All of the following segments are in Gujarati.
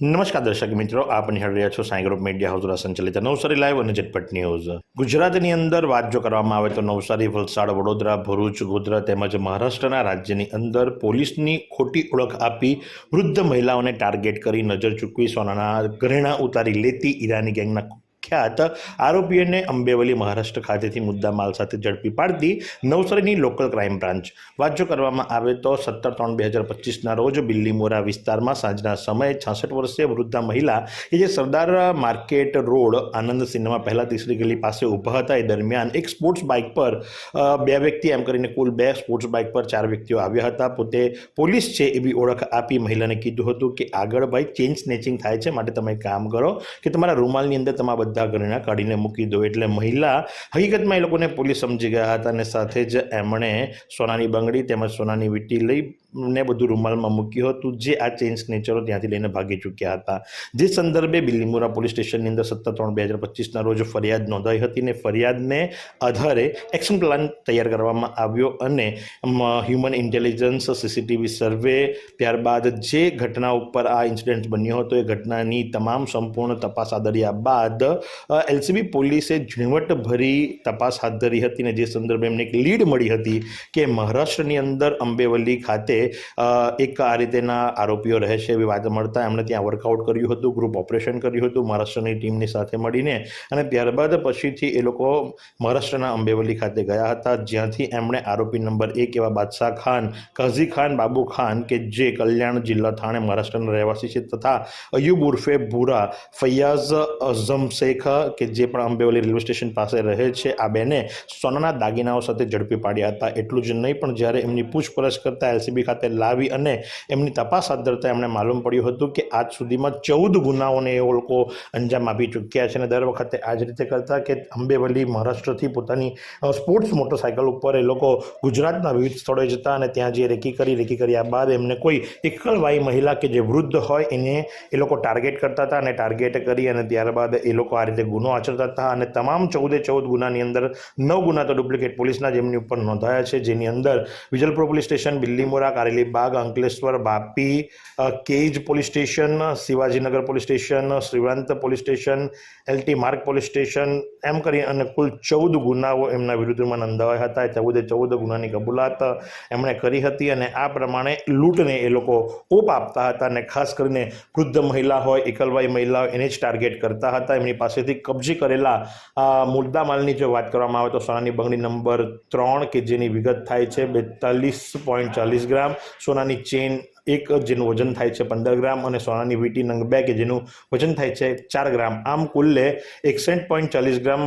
નમસ્કાર દર્શક મિત્રો, આપ નિહાળી રહ્યા છો સાંઈ ગ્રુપ મીડિયા હાઉસ સંચાલિત નવસારી લાઈવ અને ઝટપટ ન્યૂઝ. ગુજરાતની અંદર વાત જો કરવામાં આવે તો નવસારી, વલસાડ, વડોદરા, ભરૂચ ગોધરા તેમજ મહારાષ્ટ્રના રાજ્યની અંદર પોલીસની ખોટી ઓળખ આપી વૃદ્ધ મહિલાઓને ટાર્ગેટ કરી નજર ચૂકવી સોનાના ઘરેણા ઉતારી લેતી ઈરાની ગેંગના ખ્યાત આરોપીઓને અંબેવલી મહારાષ્ટ્ર ખાતેથી મુદ્દા માલ સાથે ઝડપી પાડતી નવસારીની લોકલ ક્રાઇમ બ્રાન્ચ. જો કરવામાં આવે તો સત્તર ત્રણ બે હજાર પચીસના રોજ બિલ્લીમોરા વિસ્તારમાં સાંજના સમયે છાસઠ વર્ષીય વૃદ્ધા મહિલા કે જે Sardar market road, Anand cinema પહેલાં તીસરી ગલી પાસે ઊભા હતા, એ દરમિયાન એક સ્પોર્ટ્સ બાઇક પર બે વ્યક્તિ એમ કરીને કુલ બે સ્પોર્ટ્સ બાઇક પર ચાર વ્યક્તિઓ આવ્યા હતા. પોતે પોલીસ છે એવી ઓળખ આપી મહિલાને કીધું હતું કે આગળ ભાઈ ચેન સ્નેચિંગ થાય છે, માટે તમે કામ કરો કે તમારા રૂમાલની અંદર તમારા બધા ઘરેણા કાઢીને મૂકી દો. એટલે મહિલા હકીકતમાં એ લોકોને પોલીસ સમજી ગયા હતા અને સાથે જ એમણે સોનાની બંગડી તેમજ સોનાની વીંટી લઈ ને બધું રૂમાલમાં મૂક્યું હતું. જે આ ચેઇન સ્નેચરો ત્યાંથી લઈને ભાગી ચૂક્યા હતા. જે સંદર્ભે બિલીમોરા પોલીસ સ્ટેશનની અંદર સત્તર ત્રણ બે હજાર પચીસના રોજ ફરિયાદ નોંધાઈ હતી ને ફરિયાદને આધારે એક્શન પ્લાન તૈયાર કરવામાં આવ્યો અને હ્યુમન ઇન્ટેલિજન્સ સીસીટીવી સર્વે ત્યારબાદ જે ઘટના ઉપર આ ઇન્સિડન્ટ બન્યો હતો, એ ઘટનાની તમામ સંપૂર્ણ તપાસ આદર્યા બાદ એલસીબી પોલીસે ઝીણવટભરી તપાસ હાથ ધરી હતી ને જે સંદર્ભે એમને એક લીડ મળી હતી કે મહારાષ્ટ્રની અંદર અંબેવલી ખાતે એક આ રીતેના આરોપીઓ રહે છે એવી વાત મળતા એમણે ત્યાં વર્કઆઉટ કર્યું હતું ગ્રુપ ઓપરેશન કર્યું હતું, મહારાષ્ટ્રની ટીમની સાથે મળીને અને ત્યારબાદ પછીથી એ લોકો મહારાષ્ટ્રના અંબેવલી ખાતે ગયા હતા. જ્યાંથી એમણે આરોપી નંબર એક એવા બાદશાહ ખાન, કાઝી ખાન, બાબુ ખાન કે જે કલ્યાણ જિલ્લા થાણે મહારાષ્ટ્રના રહેવાસી છે તથા અયુબ ઉર્ફે ભૂરા, ફૈયાઝ અઝમ શેખ કે જે પણ અંબેવલી રેલવે સ્ટેશન પાસે રહે છે, આ બેને સોનાના દાગીનાઓ સાથે ઝડપી પાડ્યા હતા. એટલું જ નહીં, પણ જ્યારે એમની પૂછપરછ કરતા એલસીબી ખાતે લાવી અને એમની તપાસ હાથ ધરતા એમણે માલુમ પડ્યું હતું કે આજ સુધીમાં ચૌદ ગુનાઓને એ લોકો અંજામ આપી ચૂક્યા છે અને દર વખતે આ જ રીતે કરતા કે અંબેવલી મહારાષ્ટ્રથી પોતાની સ્પોર્ટ્સ મોટરસાયકલ ઉપર એ લોકો ગુજરાતના વિવિધ સ્થળોએ જતા અને ત્યાં જે રેકી કરી, રેકી કર્યા બાદ એમને કોઈ એકલવાઈ મહિલા કે જે વૃદ્ધ હોય એને એ લોકો ટાર્ગેટ કરતા હતા અને ટાર્ગેટ કરી અને ત્યારબાદ એ લોકો આ રીતે ગુનો આચરતા હતા અને તમામ ચૌદે ચૌદ ગુનાની અંદર નવ ગુના તો ડુપ્લિકેટ પોલીસના જેમની ઉપર નોંધાયા છે. જેની અંદર Vijalpur police station, Bilimora Kareli Baug Ankleshwar બાપી cage police station, Shivajinagar police station, Shrivant police station, LT Marg police station, એમ કરી અને કુલ ચૌદ ગુનાઓ એમના વિરુદ્ધમાં નોંધાવ્યા હતા. ચૌદે ચૌદ ગુનાની કબૂલાત એમણે કરી હતી અને આ પ્રમાણે લૂંટને એ લોકો ઓપ આપતા હતા અને ખાસ કરીને વૃદ્ધ મહિલા હોય એકલવાઈ મહિલા એને જ ટાર્ગેટ કરતા હતા. એમની પાસેથી કબજે કરેલા મુદ્દા માલની જો વાત કરવામાં આવે તો સોનાની બંગડી નંબર ત્રણ કે જેની વિગત થાય છે, બેતાલીસ પોઈન્ટ ચાલીસ ગ્રામ. સોનાની ચેન એક જેનું વજન થાય છે પંદર ગ્રામ અને સોનાની વીટી નંગ બે કે જેનું વજન થાય છે ચાર ગ્રામ. આમ કુલ્લે એકસઠ પોઈન્ટ ચાલીસ ગ્રામ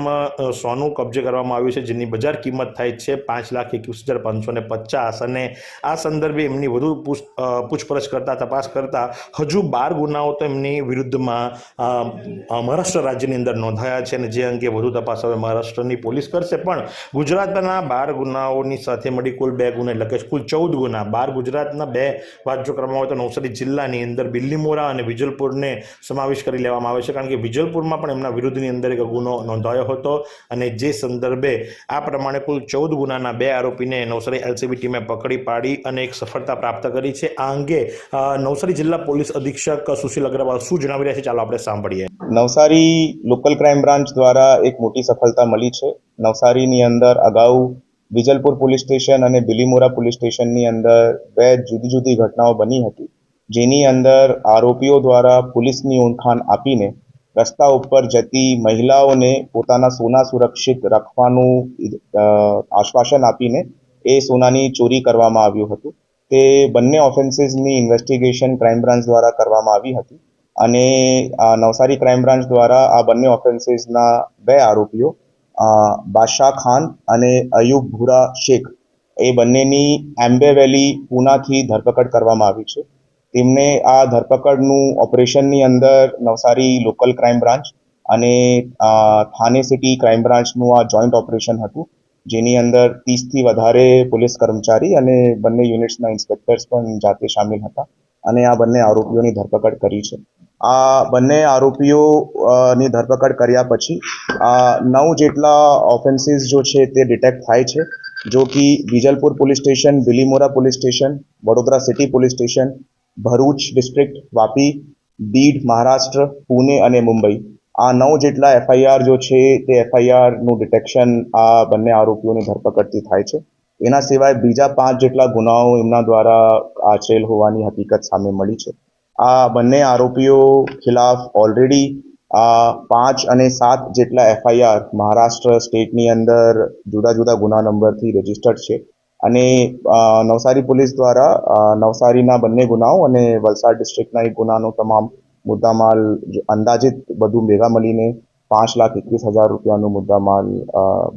સોનું કબજે કરવામાં આવ્યું છે, જેની બજાર કિંમત થાય છે પાંચ લાખ એકવીસ હજાર પાંચસો ને પચાસ અને આ સંદર્ભે એમની વધુ પૂછ પૂછપરછ કરતા, તપાસ કરતા હજુ બાર ગુનાઓ તો એમની વિરુદ્ધમાં મહારાષ્ટ્ર રાજ્યની અંદર નોંધાયા છે અને જે અંગે વધુ તપાસ હવે મહારાષ્ટ્રની પોલીસ કરશે. પણ ગુજરાતના બાર ગુનાઓની સાથે મળી કુલ બે ગુના, એટલે કે કુલ ચૌદ ગુના. બાર ગુજરાતના બે વાત જો કરવામાં આવે તો નવસારી જિલ્લાની અંદર બિલ્લીમોરા અને વિજલપુરને સમાવેશ કરી લેવામાં આવે છે. કારણ કે વિજલપુરમાં પણ એમના વિરુદ્ધની અંદર એક ગુનો નોંધાયો હતો અને જે સંદર્ભે આ પ્રમાણે કુલ ચૌદ ગુનાના બે આરોપીને નવસારી એલસીબી ટીમે પકડી પાડી અને એક સફળતા પ્રાપ્ત કરી છે. આ અંગે નવસારી જિલ્લા પોલીસ અધિક્ષક સુશીલ અગ્રવાલ શું જણાવી રહ્યા છે ચાલો આપણે સાંભળીએ. નવસારી લોકલ ક્રાઇમ બ્રાન્ચ દ્વારા એક મોટી સફળતા મળી છે. નવસારીની અંદર અગાઉ વિજલપુર પોલીસ સ્ટેશન અને બિલીમોરા પોલીસ સ્ટેશનની અંદર બે જુદી જુદી ઘટનાઓ બની હતી, જેની અંદર આરોપીઓ દ્વારા પોલીસની ઓળખાણ આપીને રસ્તા ઉપર જતી મહિલાઓને પોતાના સોના સુરક્ષિત રાખવાનું આશ્વાસન આપીને એ સોનાની ચોરી કરવામાં આવ્યું હતું. તે બંને ઓફેન્સીસની ઇન્વેસ્ટિગેશન ક્રાઇમ બ્રાન્ચ દ્વારા કરવામાં આવી હતી અને નવસારી ક્રાઇમ બ્રાન્ચ દ્વારા આ બંને ઓફેન્સીસના બે આરોપીઓ બાદશાહ ખાન અને અયુબ ભૂરા શેખ, એ બંનેની એમ્બે વેલી પૂનાથી ધરપકડ કરવામાં આવી છે. તેમને આ ધરપકડનું ઓપરેશનની અંદર નવસારી લોકલ ક્રાઇમ બ્રાન્ચ અને થાને સિટી ક્રાઇમ બ્રાન્ચનું આ જોઈન્ટ ઓપરેશન હતું, જેની અંદર ત્રીસથી વધારે પોલીસ કર્મચારી અને બંને યુનિટ્સના ઇન્સ્પેક્ટર્સ પણ જાતે સામેલ હતા અને આ બંને આરોપીઓની ધરપકડ કરી છે. આ બંને આરોપીઓની ધરપકડ કર્યા પછી આ નવ જેટલા ઓફેન્સીસ જો છે તે ડિટેક્ટ થાય છે, જો કે Bijalpur police station, Bilimora police station, Vadodara city police station, Bharuch district Vapi Beed Maharashtra, Pune અને મુંબઈ. આ નવ જેટલા એફઆઈઆર જો છે તે એફઆઈઆરનું ડિટેક્શન આ બંને આરોપીઓની ધરપકડથી થાય છે. એના સિવાય બીજા પાંચ જેટલા ગુનાઓ એમના દ્વારા આચરેલ હોવાની હકીકત સામે મળી છે. આ બંને આરોપીઓ ખિલાફ ઓલરેડી પાંચ અને સાત જેટલા એફઆઈઆર મહારાષ્ટ્ર સ્ટેટની અંદર જુદા જુદા ગુના નંબરથી રજીસ્ટર્ડ છે. અને નવસારી પોલીસ દ્વારા નવસારીના બંને ગુનાઓ અને વલસાડ ડિસ્ટ્રિક્ટના એક ગુનાનો તમામ મુદ્દામાલ અંદાજિત બધું ભેગા મળીને પાંચ લાખ એકવીસ હજાર રૂપિયાનો મુદ્દામાલ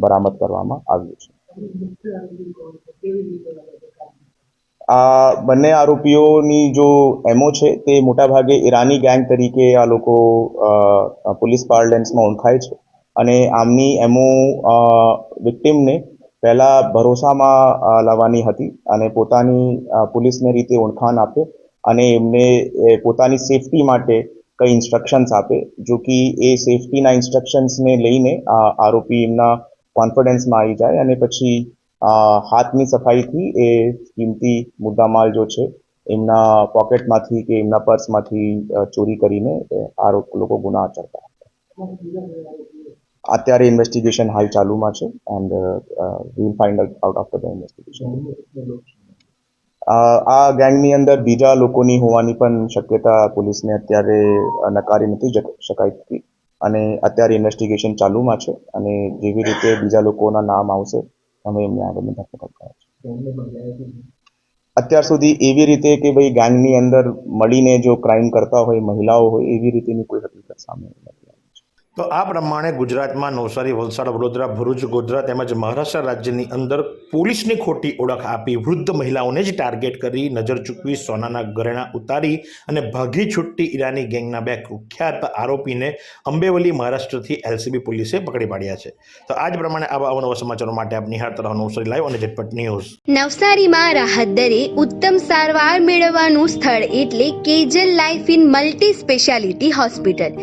બરામદ કરવામાં આવ્યું છે. આ બંને આરોપીઓની જો એમઓ છે, તે મોટાભાગે ઈરાની ગેંગ તરીકે આ લોકો પોલીસ પાર્લેન્સમાં ઓળખાય છે. અને આમની એમઓ વિક્ટિમને પહેલાં ભરોસામાં લાવવાની હતી અને પોતાની પોલીસને રીતે ઓળખાણ આપે અને એમને પોતાની સેફટી માટે કઈ ઇન્સ્ટ્રક્શન્સ આપે, જો કે એ સેફટીના ઇન્સ્ટ્રક્શન્સને લઈને આ આરોપી એમના કોન્ફિડન્સમાં આવી જાય અને પછી હાથની સફાઈથી એ કિંમતી મુદ્દામાલ જો છે, એમના પોકેટમાંથી કે એમના પર્સમાંથી ચોરી કરીને આ લોકો ગુના આચરતા અત્યારે ઇન્વેસ્ટિગેશન હાલ ચાલુમાં છે and we'll find out after the investigation આ ગેંગની અંદર બીજા લોકોની હોવાની પણ શક્યતા પોલીસને અત્યારે નકારી નથી શકાય. અને અત્યારે ઇન્વેસ્ટિગેશન ચાલુમાં છે અને જેવી રીતે બીજા લોકોના નામ આવશે અમે એમની આગળની કરો છો અત્યાર સુધી એવી રીતે કે ભાઈ ગેંગની અંદર મળીને જો ક્રાઇમ કરતા હોય, મહિલાઓ હોય, એવી રીતેની કોઈ હકીકત સામે નથી. તો આ પ્રમાણે ગુજરાતમાં નવસારી, વલસાડ, વડોદરા, ભરૂચ, ગોધરા તેમજ મહારાષ્ટ્ર રાજ્યની અંદર પોલીસની ખોટી ઓળખ આપી વૃદ્ધ મહિલાઓને જ ટાર્ગેટ કરી નજર ચૂકવી સોનાના ઘરેણા ઉતારી અને ભાગી છૂટતી ઈરાની ગેંગના બે કુખ્યાત આરોપીને અંબેવલી મહારાષ્ટ્રથી એલસીબી પોલીસે પકડી પાડ્યા છે. તો આ જ પ્રમાણે આવા અવનવા સમાચારો માટે આપ નિહાળતા રહો નવસારી લાઈવ અને ઝટપટ ન્યૂઝ. નવસારીમાં રાહત દરે ઉત્તમ સારવાર મેળવવાનું સ્થળ એટલે Kejal life in multi speciality hospital.